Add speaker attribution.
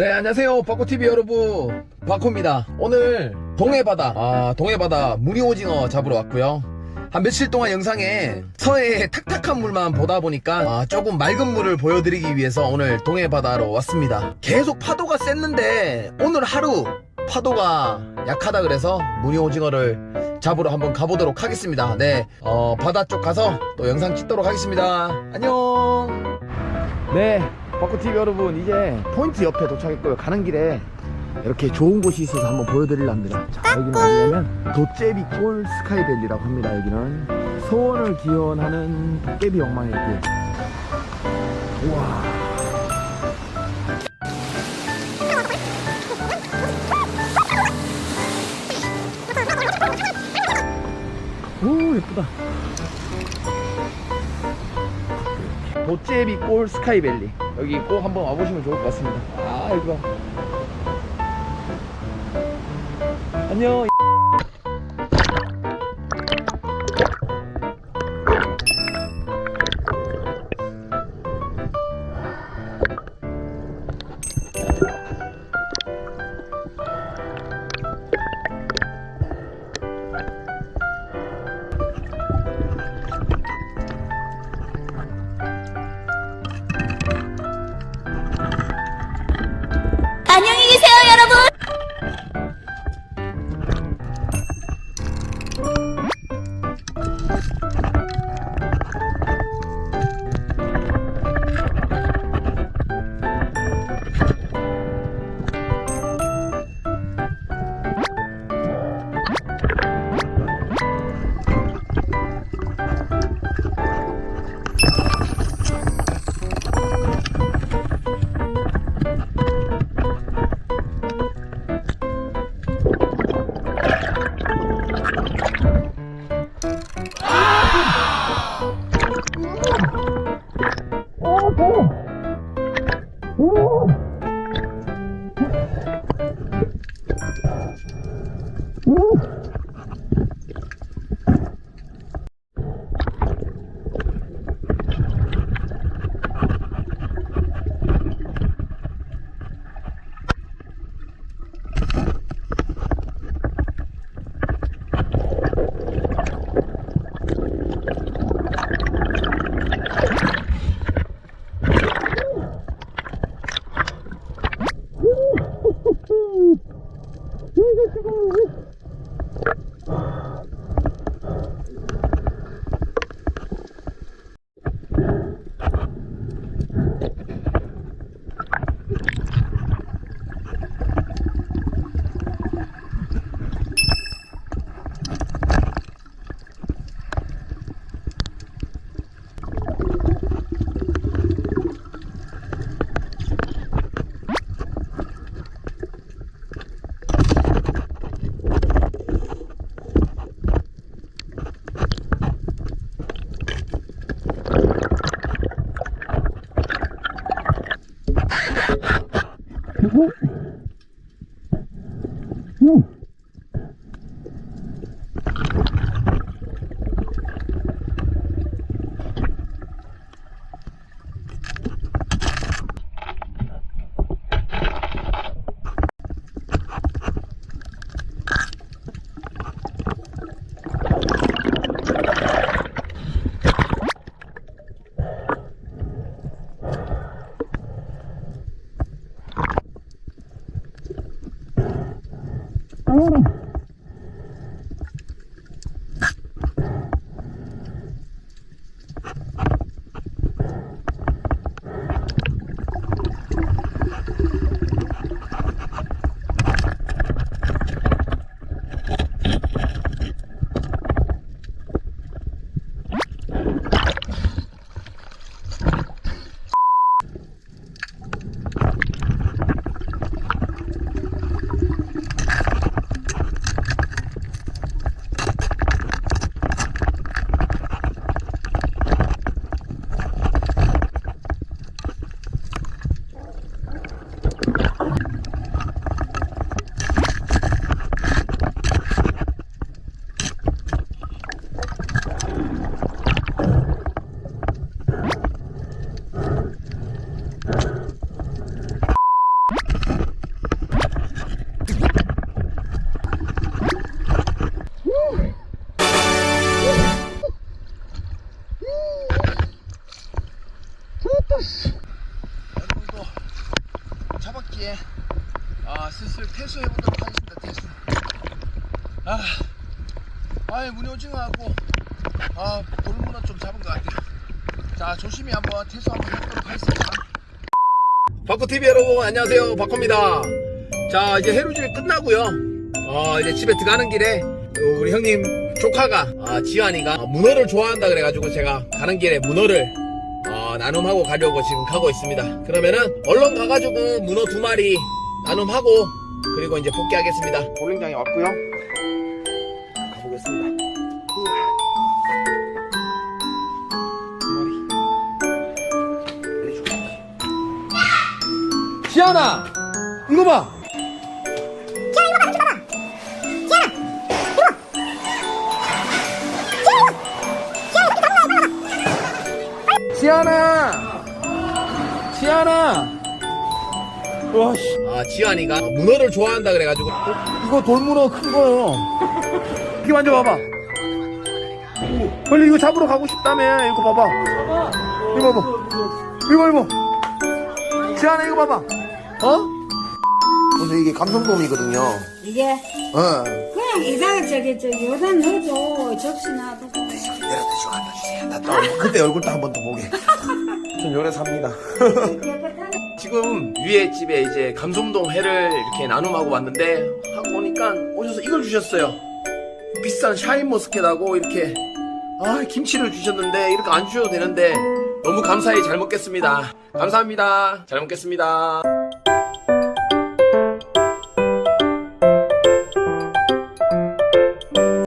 Speaker 1: 네 안녕하세요. 바코TV 여러분. 바코입니다. 오늘 동해바다 아 동해바다 무늬오징어 잡으러 왔고요. 한 며칠 동안 영상에 서해의 탁탁한 물만 보다 보니까 아, 조금 맑은 물을 보여드리기 위해서 오늘 동해바다로 왔습니다. 계속 파도가 셌는데 오늘 하루 파도가 약하다 그래서 무늬오징어를 잡으러 한번 가보도록 하겠습니다. 네 어, 바다 쪽 가서 또 영상 찍도록 하겠습니다. 안녕! 네, 바코TV 여러분, 이제 포인트 옆에 도착했고요. 가는 길에 이렇게 좋은 곳이 있어서 한번 보여드리려 합니다. 자, 여기는 어디냐면, 도깨비 골 스카이밸리라고 합니다. 여기는 소원을 기원하는 도깨비 영망의 길. 우와. 오, 예쁘다. 도제비 골 스카이밸리. 여기 꼭 한번 와보시면 좋을 것 같습니다. 아 이거 안녕 Woo! Ora. 퇴수해보도록 하겠습니다 퇴수. 아 아이 문효징어하고. 아 돌문어 좀 잡은 것 같아요. 자 조심히 한번 퇴수 한번 해보도록 하겠습니다. 바코TV 여러분 안녕하세요. 바코입니다. 자 이제 해루질 끝나고요. 어 이제 집에 들어가는 길에 우리 형님 조카가 아, 지환이가 문어를 좋아한다 그래가지고 제가 가는 길에 문어를 어, 나눔하고 가려고 지금 가고 있습니다. 그러면은 얼른 가가지고 문어 두 마리 나눔하고 그리고 이제 복귀하겠습니다. 볼링장에 왔고요. 가보겠습니다. 지안아 이거 봐. 지안아 지안아 와씨. 아 지안이가 문어를 좋아한다 그래가지고. 이거 돌문어 큰 거요. 이렇게 만져봐봐. 빨리 이거 잡으러 가고 싶다며. 이거 봐봐. 이거 봐봐. 이거 이거. 지안아 이거 봐봐. 어? 그래서 이게 감성돔이거든요.
Speaker 2: 이게?
Speaker 1: 어.
Speaker 2: 그냥 이다가 저기 저기 여기다 넣어줘. 접시 놔두고
Speaker 1: 내려다 좀 앉아주세요 나또. 그때 얼굴 또한번 더 보게. 전 열에 삽니다 지금 위에 집에 이제 감솜동 회를 이렇게 나눔하고 왔는데 하고 오니까 오셔서 이걸 주셨어요. 비싼 샤인머스켓하고 이렇게 아 김치를 주셨는데 이렇게 안 주셔도 되는데 너무 감사히 잘 먹겠습니다. 감사합니다. 잘 먹겠습니다.